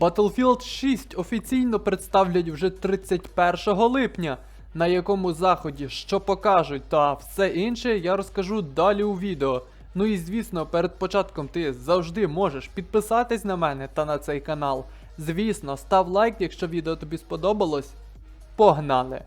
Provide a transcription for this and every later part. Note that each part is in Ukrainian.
Battlefield 6 офіційно представлять вже 31 липня, на якому заході що покажуть та все інше я розкажу далі у відео. Ну і звісно, перед початком ти завжди можеш підписатись на мене та на цей канал. Звісно, став лайк, якщо відео тобі сподобалось. Погнали!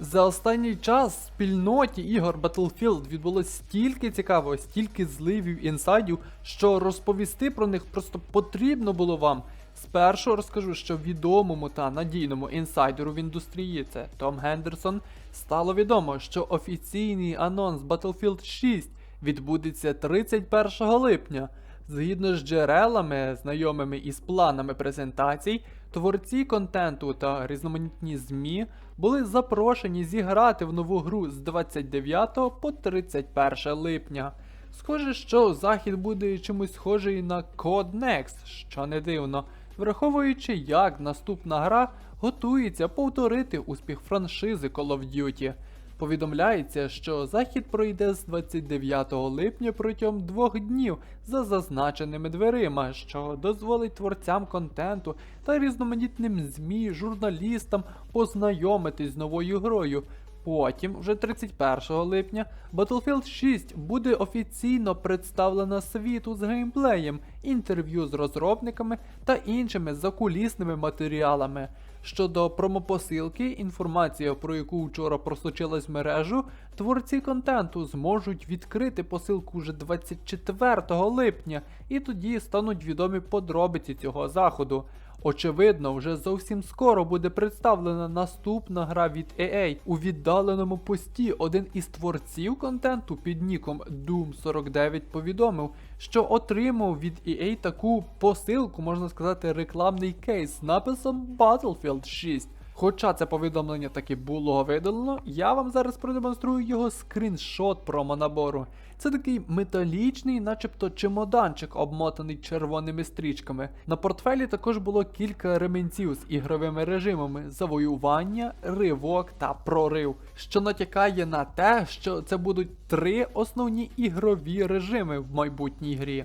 За останній час в спільноті ігор Battlefield відбулось стільки цікавого, стільки зливів інсайдів, що розповісти про них просто потрібно було вам. Спершу розкажу, що відомому та надійному інсайдеру в індустрії, це Том Гендерсон, стало відомо, що офіційний анонс Battlefield 6 відбудеться 31 липня. Згідно з джерелами, знайомими із планами презентацій, творці контенту та різноманітні ЗМІ були запрошені зіграти в нову гру з 29 по 31 липня. Схоже, що захід буде чимось схожий на Code Next, що не дивно, враховуючи, як наступна гра готується повторити успіх франшизи Call of Duty. Повідомляється, що захід пройде з 29 липня протягом двох днів за зазначеними дверима, що дозволить творцям контенту та різноманітним ЗМІ, журналістам познайомитись з новою грою. Потім, вже 31 липня, Battlefield 6 буде офіційно представлена світу з геймплеєм, інтерв'ю з розробниками та іншими закулісними матеріалами. Щодо промопосилки, інформація про яку вчора просочилась мережу, творці контенту зможуть відкрити посилку вже 24 липня, і тоді стануть відомі подробиці цього заходу. Очевидно, вже зовсім скоро буде представлена наступна гра від EA. У віддаленому пості один із творців контенту під ніком Doom49 повідомив, що отримав від EA таку посилку, можна сказати, рекламний кейс з написом Battlefield 6. Хоча це повідомлення таки було видалено, я вам зараз продемонструю його скріншот промо-набору. Це такий металічний, начебто чемоданчик, обмотаний червоними стрічками. На портфелі також було кілька ременців з ігровими режимами: завоювання, ривок та прорив, що натякає на те, що це будуть три основні ігрові режими в майбутній грі.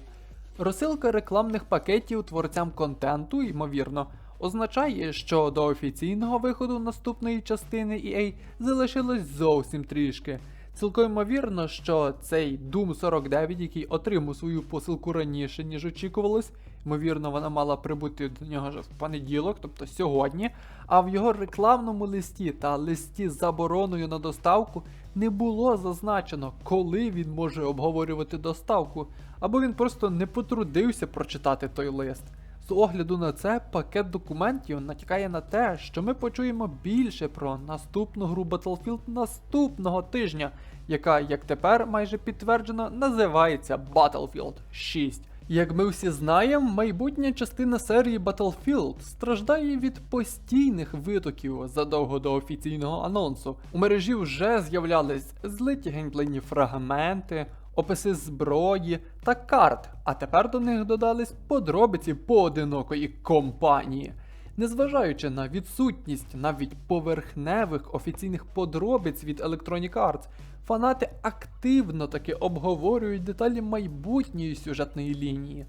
Розсилка рекламних пакетів творцям контенту, ймовірно, означає, що до офіційного виходу наступної частини EA залишилось зовсім трішки. Цілком ймовірно, що цей Doom 49, який отримав свою посилку раніше, ніж очікувалось, ймовірно, вона мала прибути до нього вже в понеділок, тобто сьогодні, а в його рекламному листі та листі з забороною на доставку не було зазначено, коли він може обговорювати доставку, або він просто не потрудився прочитати той лист. Огляду на це, пакет документів натякає на те, що ми почуємо більше про наступну гру Battlefield наступного тижня, яка, як тепер майже підтверджено, називається Battlefield 6. Як ми всі знаємо, майбутня частина серії Battlefield страждає від постійних витоків задовго до офіційного анонсу. У мережі вже з'являлись злиті геймплейні фрагменти, описи зброї та карт, а тепер до них додались подробиці поодинокої компанії. Незважаючи на відсутність навіть поверхневих офіційних подробиць від Electronic Arts, фанати активно таки обговорюють деталі майбутньої сюжетної лінії.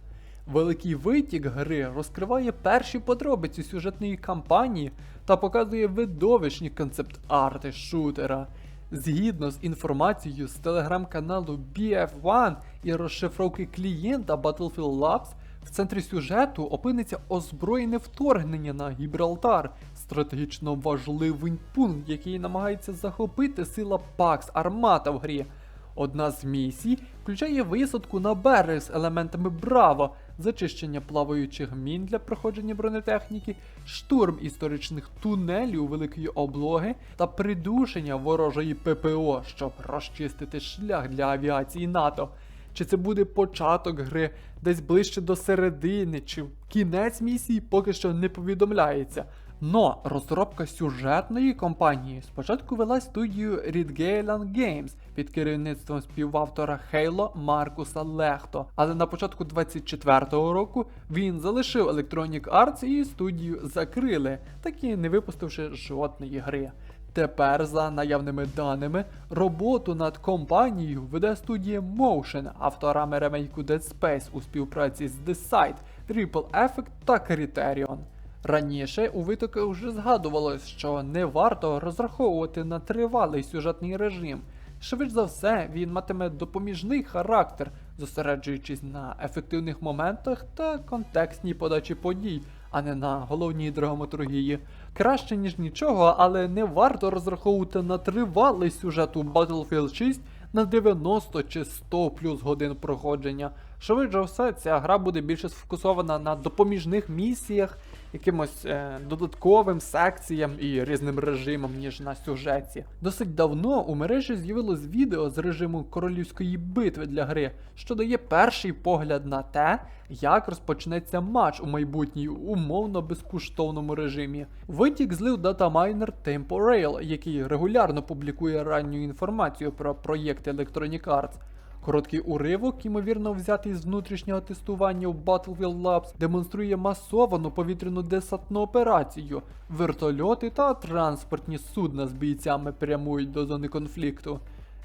Великий витік гри розкриває перші подробиці сюжетної кампанії та показує видовищні концепт-арти шутера. Згідно з інформацією з телеграм-каналу BF1 і розшифровки клієнта Battlefield Labs, в центрі сюжету опиниться озброєне вторгнення на Гібралтар, стратегічно важливий пункт, який намагається захопити сила Пакс Армата в грі. Одна з місій включає висадку на берег з елементами Браво, зачищення плаваючих мін для проходження бронетехніки, штурм історичних тунелів великої облоги та придушення ворожої ППО, щоб розчистити шлях для авіації НАТО. Чи це буде початок гри десь ближче до середини, чи кінець місії поки що не повідомляється. Но розробка сюжетної кампанії спочатку вела студію Ridgalen Games під керівництвом співавтора Хейло Маркуса Лехто. Але на початку 24-го року він залишив Electronic Arts і студію закрили, так і не випустивши жодної гри. Тепер, за наявними даними, роботу над компанією веде студія Motion, авторами ремейку Dead Space у співпраці з Decide, Triple Effect та Criterion. Раніше у витоках вже згадувалось, що не варто розраховувати на тривалий сюжетний режим. Швидше за все, він матиме допоміжний характер, зосереджуючись на ефективних моментах та контекстній подачі подій, а не на головній драматургії. Краще ніж нічого, але не варто розраховувати на тривалий сюжет у Battlefield 6 на 90 чи 100 плюс годин проходження. Швидше все, ця гра буде більше сфокусована на допоміжних місіях, якимось е, додатковим секціям і різним режимам, ніж на сюжеті. Досить давно у мережі з'явилось відео з режиму королівської битви для гри, що дає перший погляд на те, як розпочнеться матч у майбутній умовно безкоштовному режимі. Витік злив датамайнер Temporail, який регулярно публікує ранню інформацію про проєкт Electronic Arts. Короткий уривок, ймовірно взятий з внутрішнього тестування в Battlefield Labs, демонструє масовану повітряну десантну операцію. Вертольоти та транспортні судна з бійцями прямують до зони конфлікту.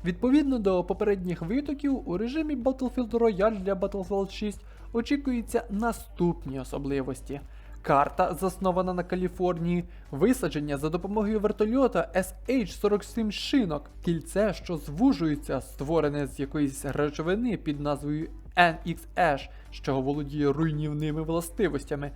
Відповідно до попередніх витоків, у режимі Battlefield Royale для Battlefield 6 очікуються наступні особливості. Карта, заснована на Каліфорнії, висадження за допомогою вертольота SH-47 шинок, кільце, що звужується, створене з якоїсь речовини під назвою NXH, що володіє руйнівними властивостями.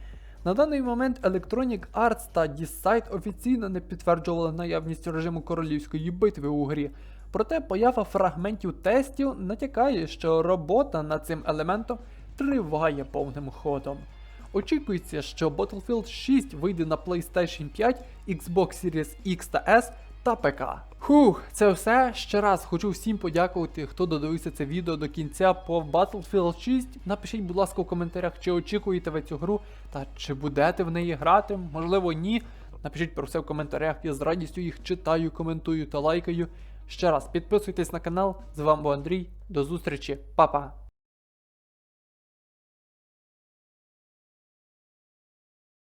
На даний момент Electronic Arts та Decide офіційно не підтверджували наявність режиму королівської битви у грі. Проте поява фрагментів тестів натякає, що робота над цим елементом триває повним ходом. Очікується, що Battlefield 6 вийде на PlayStation 5, Xbox Series X та S та ПК. Хух, це все. Ще раз хочу всім подякувати, хто додивився це відео до кінця по Battlefield 6. Напишіть, будь ласка, у коментарях, чи очікуєте ви цю гру, та чи будете в неї грати, можливо, ні. Напишіть про все в коментарях, я з радістю їх читаю, коментую та лайкаю. Ще раз підписуйтесь на канал. З вами був Андрій. До зустрічі, Па-па!